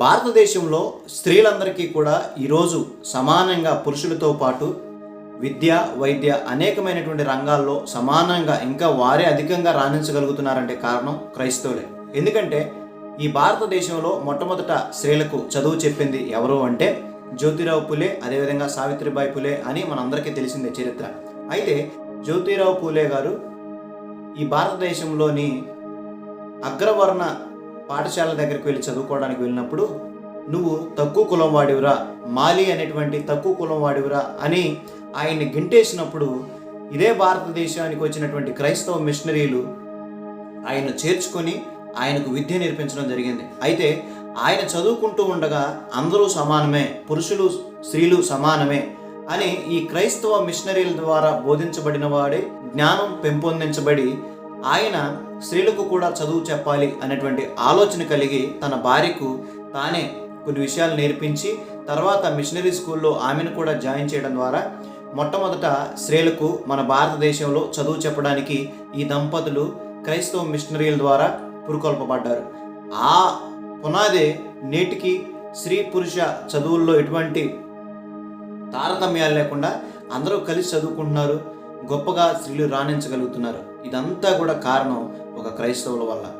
భారతదేశంలో స్త్రీలందరికీ కూడా ఈరోజు సమానంగా పురుషులతో పాటు విద్య వైద్య అనేకమైనటువంటి రంగాల్లో సమానంగా ఇంకా వారే అధికంగా రాణించగలుగుతున్నారంటే కారణం క్రైస్తవులే. ఎందుకంటే ఈ భారతదేశంలో మొట్టమొదట స్త్రీలకు చదువు చెప్పింది ఎవరు అంటే జ్యోతిరావు పులే అదేవిధంగా సావిత్రిబాయి పులే అని మనందరికీ తెలిసిందే చరిత్ర. అయితే జ్యోతిరావు పూలే గారు ఈ భారతదేశంలోని అగ్రవర్ణ పాఠశాల దగ్గరికి వెళ్ళి చదువుకోవడానికి వెళ్ళినప్పుడు నువ్వు తక్కువ కులం వాడివిరా మాలి అనేటువంటి తక్కువ కులం వాడివిరా అని ఆయన్ని గింటేసినప్పుడు ఇదే భారతదేశానికి వచ్చినటువంటి క్రైస్తవ మిషనరీలు ఆయన చేర్చుకొని ఆయనకు విద్య నేర్పించడం జరిగింది. అయితే ఆయన చదువుకుంటూ ఉండగా అందరూ సమానమే పురుషులు స్త్రీలు సమానమే అని ఈ క్రైస్తవ మిషనరీల ద్వారా బోధించబడిన వాడే జ్ఞానం పెంపొందించబడి ఆయన స్త్రీలకు కూడా చదువు చెప్పాలి అనేటువంటి ఆలోచన కలిగి తన భార్యకు తానే కొన్ని విషయాలు నేర్పించి తర్వాత మిషనరీ స్కూల్లో ఆమెను కూడా జాయిన్ చేయడం ద్వారా మొట్టమొదట స్త్రీలకు మన భారతదేశంలో చదువు చెప్పడానికి ఈ దంపతులు క్రైస్తవ మిషనరీల ద్వారా పురుకొల్పబడ్డారు. ఆ పునాదే నేటికి స్త్రీ పురుష చదువుల్లో ఎటువంటి తారతమ్యాలు లేకుండా అందరూ కలిసి చదువుకుంటున్నారు. గొప్పగా స్త్రీలు రాణించగలుగుతున్నారు. ఇదంతా కూడా కారణం ఒక క్రైస్తవుల వల్ల.